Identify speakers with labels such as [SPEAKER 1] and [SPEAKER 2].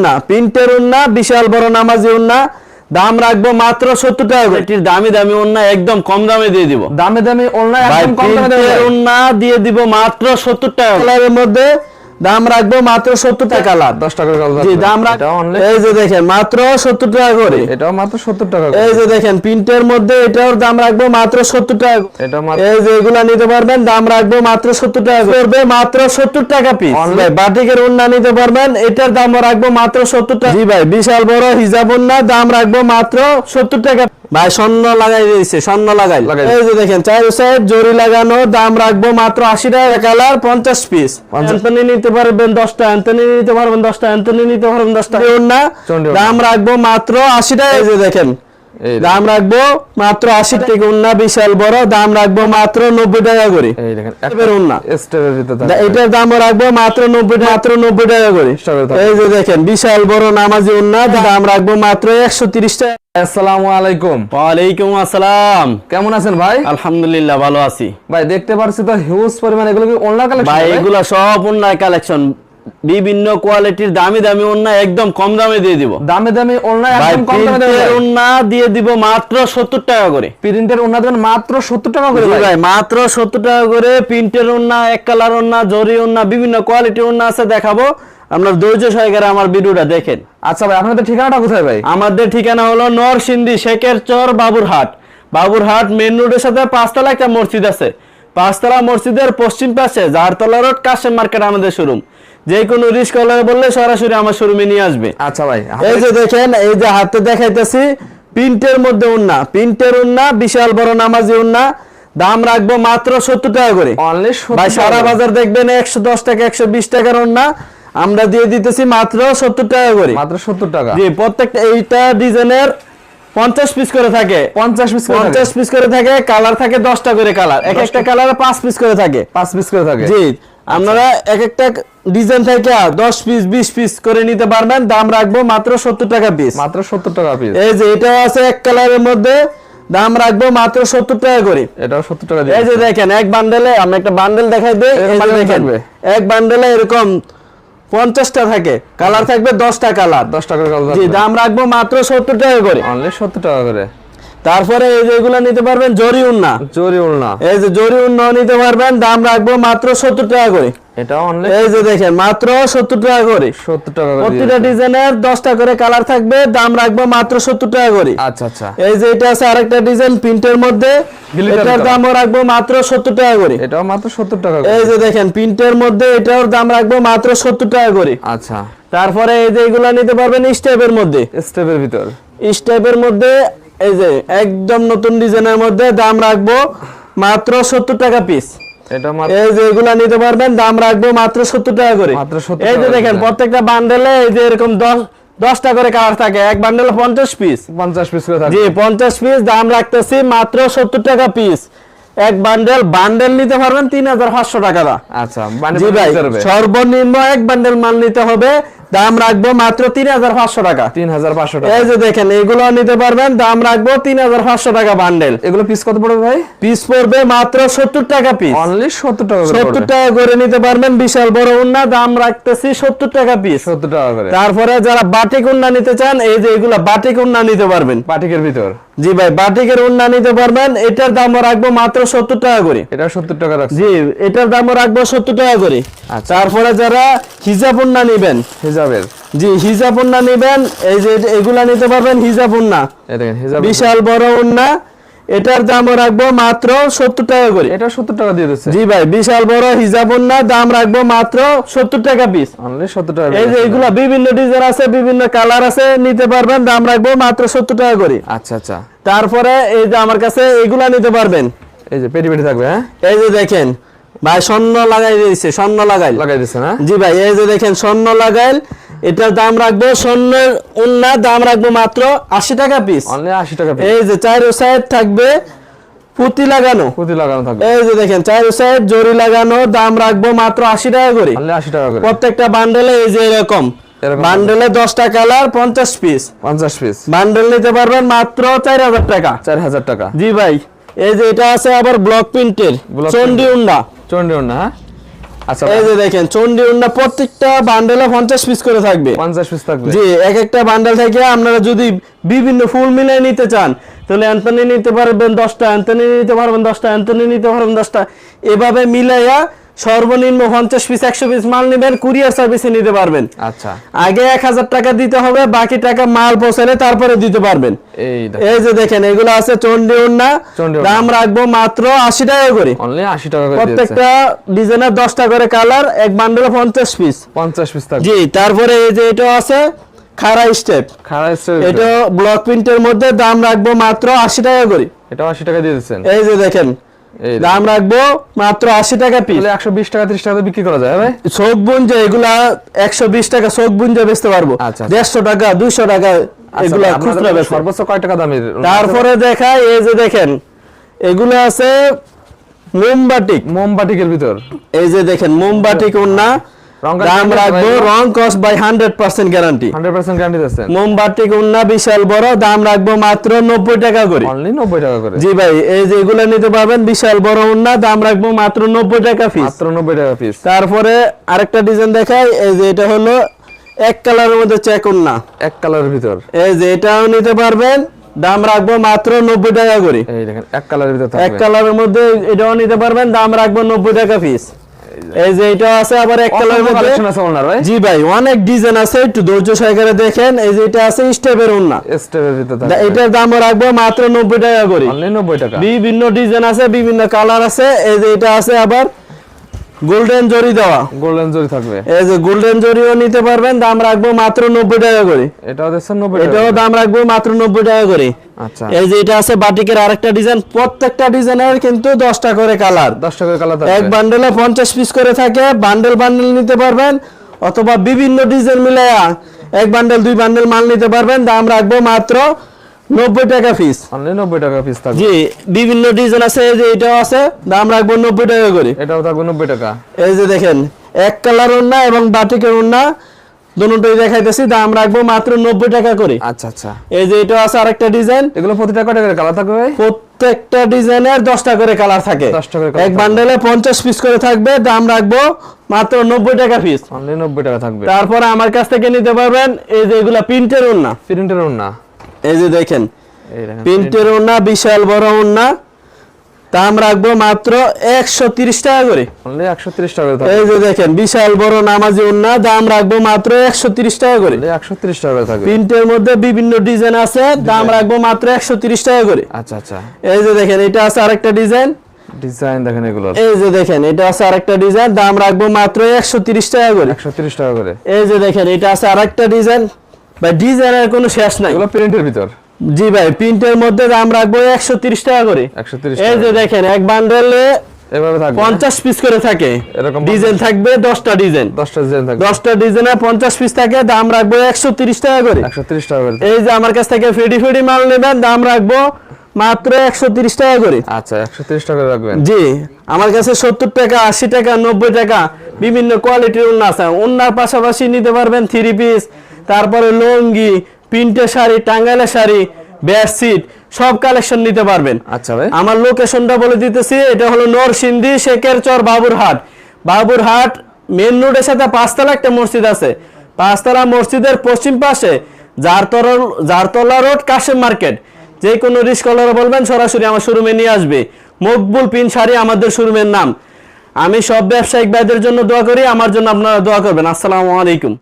[SPEAKER 1] উন্না প্রিন্টের উন্না বিশাল বড় নামাজি উন্না। দাম রাখব মাত্র সত্তর টাকা এটির দামি দামি উন্না একদম কম দামে দিয়ে দিব।
[SPEAKER 2] দামে দামি
[SPEAKER 1] ভাই
[SPEAKER 2] একদম কম দামে
[SPEAKER 1] দিয়ে দিব। মাত্র সত্তর টাকা মধ্যে দাম রাখব মাত্র সত্তর টাকা। কালার
[SPEAKER 2] 10 টাকার কালার
[SPEAKER 1] জি দাম রাখ
[SPEAKER 2] এটা অনলি
[SPEAKER 1] এই যে দেখেন মাত্র সত্তর টাকা করে।
[SPEAKER 2] এটাও মাত্র 70 টাকা
[SPEAKER 1] এই যে দেখেন প্রিন্টের মধ্যে এটার দাম রাখব মাত্র সত্তর টাকা
[SPEAKER 2] এটা
[SPEAKER 1] এই যে এগুলা নিতে পারবেন দাম রাখব মাত্র সত্তর টাকা করবে মাত্র সত্তর টাকা পিস? বাটিকের উন্না নিতে পারবেন এটার দাম রাখব মাত্র সত্তর টাকা। জি ভাই। বিশাল বড় হিজাব উন্না দাম রাখব মাত্র সত্তর টাকা। ভাই স্বর্ণ লাগাই দিয়েছে স্বর্ণ লাগাই। এই যে দেখেন চার সাইড জরি লাগানো দাম রাখব মাত্র আশি টাকা কালার পঞ্চাশ পিস অ্যান্থনি নিতে পারবেন দশটা অ্যান্থনি নিতে পারবেন দশটা অ্যান্থনি নিতে পারবেন দশটা। দাম রাখব মাত্র আশি টাকা। এই যে দেখেন। দাম রাখব মাত্র আশি টাকা উন্না বিশাল বড়। দাম রাখব মাত্র নব্বই টাকা করে। এটার দাম রাখব। মাত্র নব্বই মাত্র নব্বই টাকা করে। এই যে দেখেন বিশাল বড় নামাজি উন্না। দাম রাখব মাত্র একশো তিরিশ টাকা।
[SPEAKER 2] আসসালামু আলাইকুম।
[SPEAKER 1] ওয়ালাইকুম আসসালাম।
[SPEAKER 2] কেমন আছেন ভাই?
[SPEAKER 1] আলহামদুলিল্লাহ ভালো আছি।
[SPEAKER 2] ভাই দেখতে পারছি তো হিউজ পরিমাণ। এগুলো কি অনলাইন কালেকশন
[SPEAKER 1] ভাই এগুলা সব উন্নায় কালেকশন বিভিন্ন কোয়ালিটির দামি দামি উন্না একদম কম দামে দিয়ে দিব।
[SPEAKER 2] দামে দামে
[SPEAKER 1] ভাই
[SPEAKER 2] একদম কম দামে দেবে
[SPEAKER 1] প্রিন্টের উন্না দিয়ে দিব মাত্র সত্তর টাকা করে।
[SPEAKER 2] প্রিন্টের ওনা দেবেন মাত্র 70 টাকা করে ভাই।
[SPEAKER 1] মাত্র সত্তর টাকা করে প্রিন্টের উন্না এক কালার উন্না জরি উন্না বিভিন্ন কোয়ালিটির উন্না আছে দেখাবো। আপনার ধৈর্য সহকারে আমার ভিডিওটা দেখেন।
[SPEAKER 2] আচ্ছা ভাই আপনাদের ঠিকানাটা কোথায় ভাই?
[SPEAKER 1] আমাদের ঠিকানা হলো নরসিংদী শেখের চর বাবুরহাট। বাবুরহাট মেন রোডের সাথে পাঁচতলা একটা মসজিদ আছে। পাঁচতলা মসজিদের পশ্চিম পাশে জারতলা রোড কাশেম মার্কেট আমাদের শোরুম যে কোনো রিস্ক কলার বললে সরাসরি আমার শোরুমে নিয়ে আসবে।
[SPEAKER 2] আচ্ছা ভাই
[SPEAKER 1] এই যে দেখেন এই যে হাতে দেখাইতেছি প্রিন্টের মধ্যে উন্না প্রিন্টের উন্না বিশাল বড় নামাজি উন্না। দাম রাখব মাত্র সত্তর টাকা করে।
[SPEAKER 2] অনলি
[SPEAKER 1] ভাই সারা বাজার দেখবেন একশো দশ টাকা একশো বিশ টাকার উন্না। আমরা দিয়ে দিতেছি মাত্র সত্তর টাকা করে।
[SPEAKER 2] মাত্র 70 টাকা।
[SPEAKER 1] জি প্রত্যেকটা এইটা ডিজাইনের পঞ্চাশ পিস করে থাকে।
[SPEAKER 2] 50 পিস করে
[SPEAKER 1] পঞ্চাশ পিস করে থাকে কালার থাকে দশটা করে কালার এক একটা কালারে পাঁচ পিস করে থাকে।
[SPEAKER 2] 5 পিস করে থাকে।
[SPEAKER 1] জি আপনারা এক একটা ডিজাইন থেকে দশ পিস বিশ পিস করে নিতে পারবেন। দাম রাখব মাত্র সত্তর টাকা পিস
[SPEAKER 2] মাত্র 70 টাকা পিস
[SPEAKER 1] এই যে এটাও আছে এক কালারের মধ্যে। দাম রাখব মাত্র সত্তর টাকা করে।
[SPEAKER 2] এটাও 70 টাকা
[SPEAKER 1] এই যে দেখেন এক বান্ডেলে আমি একটা বান্ডেল দেখাই দিই? এক বান্ডেলে এরকম পঞ্চাশটা থাকে। কালার থাকবে দশটা কালার
[SPEAKER 2] দশটা করে কালার
[SPEAKER 1] জি দাম রাখব মাত্র সত্তর টাকা করে।
[SPEAKER 2] অনলি 70 টাকা করে।
[SPEAKER 1] তারপরে এই যে এগুলো নিতে পারবেন জরি উন্না।
[SPEAKER 2] জরি উন্না।
[SPEAKER 1] এই যে জরি উন্না নিতে পারবেন দাম রাখব মাত্র সত্তর টাকা করে।
[SPEAKER 2] এটা অনলি
[SPEAKER 1] এই যে দেখেন মাত্র সত্তর টাকা করে।
[SPEAKER 2] 70 টাকা করে
[SPEAKER 1] প্রতিটা ডিজাইনের দশটা করে কালার থাকবে দাম রাখব মাত্র সত্তর টাকা করে।
[SPEAKER 2] আচ্ছা আচ্ছা।
[SPEAKER 1] এই যে এটা আছে আরেকটা ডিজাইন প্রিন্টের মধ্যে এটার দামও রাখব মাত্র সত্তর টাকা করে।
[SPEAKER 2] এটাও মাত্র 70 টাকা করে।
[SPEAKER 1] এই যে দেখেন প্রিন্টের মধ্যে এটার দাম রাখব মাত্র সত্তর টাকা করে।
[SPEAKER 2] আচ্ছা।
[SPEAKER 1] তারপরে এই যে এগুলা নিতে পারবেন স্টেপের মধ্যে।
[SPEAKER 2] স্টেপের ভিতর।
[SPEAKER 1] স্টেপের মধ্যে এই যে একদম নতুন ডিজাইনের মধ্যে দাম রাখব মাত্র সত্তর টাকা পিস
[SPEAKER 2] এটা
[SPEAKER 1] এই যে এগুলা নিতে পারবেন দাম রাখব মাত্র সত্তর টাকা করে।
[SPEAKER 2] মাত্র 70
[SPEAKER 1] এই যে দেখেন প্রত্যেকটা বান্ডেলে এই যে এরকম দশ দশটা করে কালার থাকে। এক বান্ডেলে পঞ্চাশ পিস
[SPEAKER 2] 50 পিস করে থাকে
[SPEAKER 1] জি পঞ্চাশ পিস দাম রাখতেছি মাত্র সত্তর টাকা পিস এক বান্ডেল বান্ডেল নিতে পারবেন তিন হাজার পাঁচশো টাকা।
[SPEAKER 2] আচ্ছা
[SPEAKER 1] জি ভাই সর্বনিম্ন এক বান্ডেল মাল নিতে হবে। দাম রাখব মাত্র তিন হাজার পাঁচশো টাকা।
[SPEAKER 2] 3500 টাকা।
[SPEAKER 1] এই যে দেখেন এগুলো নিতে পারবেন দাম রাখব তিন হাজার পাঁচশো টাকা বান্ডেল
[SPEAKER 2] এগুলো পিস কত পড়বে ভাই?
[SPEAKER 1] পিস পড়বে মাত্র সত্তর টাকা পিস
[SPEAKER 2] অনলি 70 টাকা
[SPEAKER 1] সত্তর টাকা করে নিতে পারবেন বিশাল বড় উন্না দাম রাখতেছি সত্তর টাকা পিস
[SPEAKER 2] 70 টাকা করে।
[SPEAKER 1] তারপরে যারা বাটিক উন্না নিতে চান এই যে এগুলা বাটিক উন্না নিতে পারবেন।
[SPEAKER 2] বাটিকের ভিতর।
[SPEAKER 1] জি ভাই বাটিকের উন্না নিতে পারবেন এটার দামও রাখব মাত্র সত্তর টাকা করে।
[SPEAKER 2] এটা 70 টাকা রাখছে।
[SPEAKER 1] জি এটার দামও রাখব সত্তর টাকা করে। তারপরে যারা হিজাব উন্না নিবেন
[SPEAKER 2] হিজাবের।
[SPEAKER 1] জি হিজাব উন্না নিবেন এই যে এগুলা নিতে পারবেন হিজাব উন্না।
[SPEAKER 2] এই দেখেন হিজাব
[SPEAKER 1] বিশাল বড় উন্না এটার দামও রাখব মাত্র সত্তর টাকা করে।
[SPEAKER 2] এটা 70 টাকা দিয়ে দিচ্ছে।
[SPEAKER 1] জি ভাই বিশাল বড় হিজাব উন্না দাম রাখব মাত্র সত্তর টাকা পিস
[SPEAKER 2] অনলি 70 টাকা
[SPEAKER 1] এই যে এগুলা বিভিন্ন ডিজাইন আছে বিভিন্ন কালার আছে নিতে পারবেন দাম রাখব মাত্র সত্তর টাকা করে।
[SPEAKER 2] আচ্ছা আচ্ছা।
[SPEAKER 1] তারপরে এই যে আমার কাছে এগুলা নিতে পারবেন।
[SPEAKER 2] এই যে পেটি পেটি থাকবে হ্যাঁ?
[SPEAKER 1] এই যে দেখেন ভাই স্বর্ণ লাগাই দিয়েছে স্বর্ণ লাগাই
[SPEAKER 2] লাগাই দিচ্ছে না?
[SPEAKER 1] জি ভাই এই যে দেখেন স্বর্ণ লাগাইল। এটার দাম রাখব স্বর্ণের উন্না দাম রাখব মাত্র আশি টাকা পিস
[SPEAKER 2] অনলি 80 টাকা পিস
[SPEAKER 1] এই যে চার সাইড থাকবে পুঁতি লাগানো।
[SPEAKER 2] প্রতি লাগানো থাকবে।
[SPEAKER 1] এই যে দেখেন চার সাইড জরি লাগানো দাম রাখব মাত্র আশি টাকা করে।
[SPEAKER 2] অনলি 80 টাকা করে।
[SPEAKER 1] প্রত্যেকটা বান্ডেলে এই যে এরকম। বান্ডেলে দশটা কালার পঞ্চাশ পিস
[SPEAKER 2] 50 পিস
[SPEAKER 1] বান্ডেল নিতে পারবেন মাত্র চার হাজার টাকা।
[SPEAKER 2] 4000 টাকা।
[SPEAKER 1] জি ভাই এই যে এটা আছে আবার ব্লক প্রিন্টের চন্ডি উন্ডা
[SPEAKER 2] চন্ডি না হ্যাঁ? আচ্ছা
[SPEAKER 1] এই যে দেখেন চন্ডী উন্না প্রত্যেকটা বান্ডেলে পিস করে থাকবে।
[SPEAKER 2] পঞ্চাশ পিস থাকবে।
[SPEAKER 1] জি এক একটা বান্ডেল থেকে আপনারা যদি বিভিন্ন ফুল নিতে চান তাহলে অ্যান্থনি নিতে পারবেন দশটা অ্যান্থনি নিতে পারবেন দশটা অ্যান্থনি নিতে পারবেন দশটা। এভাবে মিলাইয়া সর্বনিম্ন পঞ্চাশ পিস একশো পিস মাল নেবেন কুরিয়ার সার্ভিসে নিতে পারবেন।
[SPEAKER 2] আচ্ছা।
[SPEAKER 1] আগে এক হাজার টাকা দিতে হবে বাকি টাকা মাল পৌঁছালে তারপরে দিতে পারবেন।
[SPEAKER 2] এই
[SPEAKER 1] যে দেখেন এগুলো আছে চন্ডী উন্না দাম রাখব মাত্র আশি টাকা করে।
[SPEAKER 2] আশি টাকা
[SPEAKER 1] প্রত্যেকটা ডিজাইনের দশটা করে কালার এক বান্ডেলে পঞ্চাশ পিস
[SPEAKER 2] পঞ্চাশ পিস
[SPEAKER 1] জি তারপরে এই যে এটা আছে খাড়া স্টেপ
[SPEAKER 2] খাড়া স্টোর
[SPEAKER 1] এটা ব্লক প্রিন্টের মধ্যে দাম রাখব মাত্র আশি টাকা করে।
[SPEAKER 2] এটাও আশি টাকা দিয়ে দিচ্ছেন
[SPEAKER 1] এই যে দেখেন দাম রাখব মাত্র আশি টাকা পিস
[SPEAKER 2] একশো বিশ টাকা ত্রিশ টাকা বিক্রি করা যায় ভাই
[SPEAKER 1] চোখ বুঞ্জে এগুলা একশো বিশ টাকা চোখ বুঞ্জে বেচতে পারব।
[SPEAKER 2] আচ্ছা, আচ্ছা।
[SPEAKER 1] দেড়শো টাকা দুইশো টাকা এগুলা
[SPEAKER 2] আচ্ছা,
[SPEAKER 1] খুচরা
[SPEAKER 2] আপনাদের সর্বোচ্চ কয় টাকা দামের
[SPEAKER 1] তারপরে দেখা এই যে দেখেন এগুলো আছে মোমবাটিক
[SPEAKER 2] মোমবাটিকের ভিতর।
[SPEAKER 1] এই যে দেখেন মোমবাটিক
[SPEAKER 2] কাজ
[SPEAKER 1] দাম রাখব রং cost by hundred percent guarantee
[SPEAKER 2] hundred percent guarantee দিচ্ছেন
[SPEAKER 1] মোমবাটিক ওন্না বিশাল বড় দাম রাখব মাত্র নব্বই টাকা করে।
[SPEAKER 2] অনলি নব্বই টাকা করে।
[SPEAKER 1] জি ভাই এই যে এগুলো নিতে পারবেন বিশাল বড় ওন্না দাম রাখব মাত্র নব্বই টাকা পিস
[SPEAKER 2] মাত্র নব্বই টাকা পিস
[SPEAKER 1] তারপরে আরেকটা ডিজাইন দেখাই এই যে এটা হলো এক কালারের মধ্যে চেক ওন্না
[SPEAKER 2] এক কালারের ভিতর।
[SPEAKER 1] এই যে এটাও নিতে পারবেন দাম রাখব মাত্র নব্বই টাকা করে।
[SPEAKER 2] এক কালারের ভিতর
[SPEAKER 1] এক কালারের মধ্যে এটাও নিতে পারবেন দাম রাখব নব্বই টাকা পিস এই যে এটা আছে আবার এক মধ্যে।
[SPEAKER 2] কালেকশন আছে ওনার ভাই।
[SPEAKER 1] জি ভাই অনেক ডিজাইন আছে একটু ধৈর্য সহকারে দেখেন। এই যে এটা আছে স্টেপের ওন্না
[SPEAKER 2] স্টেপের ভিতর
[SPEAKER 1] এটার দাম রাখব মাত্র নব্বই টাকা করে।
[SPEAKER 2] অনলি নব্বই টাকা।
[SPEAKER 1] বিভিন্ন ডিজাইন আছে বিভিন্ন কালার আছে। এই যে এটা আছে আবার গোল্ডেন জরি দেওয়া।
[SPEAKER 2] গোল্ডেন জরি থাকবে।
[SPEAKER 1] এই যে গোল্ডেন জরিও নিতে পারবেন দাম রাখব মাত্র নব্বই টাকা করে।
[SPEAKER 2] এটাও দিচ্ছেন নব্বই টাকা
[SPEAKER 1] এটাও দাম রাখব মাত্র নব্বই টাকা করে। এই যে এটা আছে বাটিকের আরেকটা ডিজাইন প্রত্যেকটা ডিজাইনের কিন্তু দশটা করে কালার।
[SPEAKER 2] দশ টাকার কালার
[SPEAKER 1] এক বান্ডেলে পঞ্চাশ পিস করে থাকে বান্ডেল বান্ডেল নিতে পারবেন অথবা বিভিন্ন ডিজাইন মিলাইয়া এক বান্ডেল দুই বান্ডেল মাল নিতে পারবেন। দাম রাখব মাত্র নব্বই টাকা পিস
[SPEAKER 2] অনলি নব্বই টাকা পিস থাকবে।
[SPEAKER 1] জি বিভিন্ন ডিজাইন আছে এই যে এটাও আছে দাম রাখব নব্বই টাকা করে।
[SPEAKER 2] এটাও থাকবে নব্বই টাকা।
[SPEAKER 1] এই যে দেখেন এক কালার ওন্না এবং বাটিকের ওন্না দুটোই দেখাইতেছি দাম রাখব মাত্র নব্বই টাকা করে।
[SPEAKER 2] আচ্ছা আচ্ছা।
[SPEAKER 1] এই যে এটা আছে আরেকটা ডিজাইন।
[SPEAKER 2] এগুলো প্রতিটা কয় টাকার কালার থাকবে
[SPEAKER 1] প্রত্যেকটা ডিজাইনের দশটা করে কালার থাকে।
[SPEAKER 2] 10টা করে
[SPEAKER 1] এক বান্ডেলে পঞ্চাশ পিস করে থাকবে দাম রাখব মাত্র নব্বই টাকা পিস
[SPEAKER 2] অনলি নব্বই টাকা থাকবে।
[SPEAKER 1] তারপরে আমার কাছ থেকে নিতে পারবেন এই যে এগুলা প্রিন্টের ওন্না
[SPEAKER 2] প্রিন্টের না
[SPEAKER 1] এই যে দেখেন
[SPEAKER 2] দেখেন
[SPEAKER 1] প্রিন্টের ওন্না বিশাল বড় ওন্না দাম রাখব মাত্র একশো তিরিশ টাকা করে।
[SPEAKER 2] একশো তিরিশ টাকা
[SPEAKER 1] এই যে দেখেন বিশাল বড় নামাজি ওন্না দাম রাখব মাত্র একশো তিরিশ টাকা করে।
[SPEAKER 2] একশো তিরিশ টাকা
[SPEAKER 1] প্রিন্টের মধ্যে বিভিন্ন ডিজাইন আছে দাম রাখব মাত্র একশো তিরিশ টাকা করে।
[SPEAKER 2] আচ্ছা আচ্ছা।
[SPEAKER 1] এই যে দেখেন এটা আছে আরেকটা ডিজাইন।
[SPEAKER 2] ডিজাইন দেখেন এগুলো।
[SPEAKER 1] এই যে দেখেন এটা আছে আরেকটা ডিজাইন দাম রাখব মাত্র একশো তিরিশ টাকা করে।
[SPEAKER 2] একশো তিরিশ টাকা করে।
[SPEAKER 1] এই যে দেখেন এটা আছে আরেকটা ডিজাইন। বা ডিজাইনের কোনো শেষ নাই।
[SPEAKER 2] এগুলো প্রিন্টের ভিতর।
[SPEAKER 1] জি ভাই প্রিন্টের মধ্যে দাম রাখব একশো তিরিশ টাকা করে। এই যে দেখেন এক বান্ডেলে
[SPEAKER 2] এভাবে থাকবে
[SPEAKER 1] পঞ্চাশ পিস করে থাকে।
[SPEAKER 2] এরকম
[SPEAKER 1] ডিজাইন থাকবে দশটা ডিজাইন।
[SPEAKER 2] দশটা ডিজাইন থাকবে।
[SPEAKER 1] দশটা ডিজাইনে পঞ্চাশ পিস থাকে দাম রাখব একশো তিরিশ টাকা করে।
[SPEAKER 2] একশো তিরিশ টাকা করে।
[SPEAKER 1] এই যে আমার কাছ থেকে ফেডি ফেডি মাল নেবেন দাম রাখব মাত্র একশো তিরিশ টাকা করে।
[SPEAKER 2] আচ্ছা একশো তিরিশ টাকা রাখবেন।
[SPEAKER 1] জি আমার কাছে সত্তর টাকা আশি টাকা নব্বই টাকা বিভিন্ন কোয়ালিটির উন্না আছে। উন্নার পাশাপাশি নিতে পারবেন থ্রি পিস তারপরে লুঙ্গি প্রিন্টের শাড়ি টাঙ্গাইলের শাড়ি বেডশিট সব কালেকশন নিতে পারবেন।
[SPEAKER 2] আচ্ছা ভাই।
[SPEAKER 1] আমার লোকেশনটা বলে দিতেছি এটা হলো নরসিংদী শেখের চর বাবুরহাট। বাবুরহাট মেন রোডের সাথে পাঁচতলা একটা মসজিদ আছে। পাঁচতলা মসজিদের পশ্চিম পাশে জারতলা জারতলা রোড কাশেম মার্কেট। যে কোনো রিস্কলার বলবেন সরাসরি আমার শোরুমে নিয়ে আসবে। মকবুল পিন শাড়ি আমাদের শোরুমের নাম। আমি সব ব্যবসায়িক ভাইদের জন্য দোয়া করি আমার জন্য আপনারা দোয়া করবেন। আসসালামু আলাইকুম।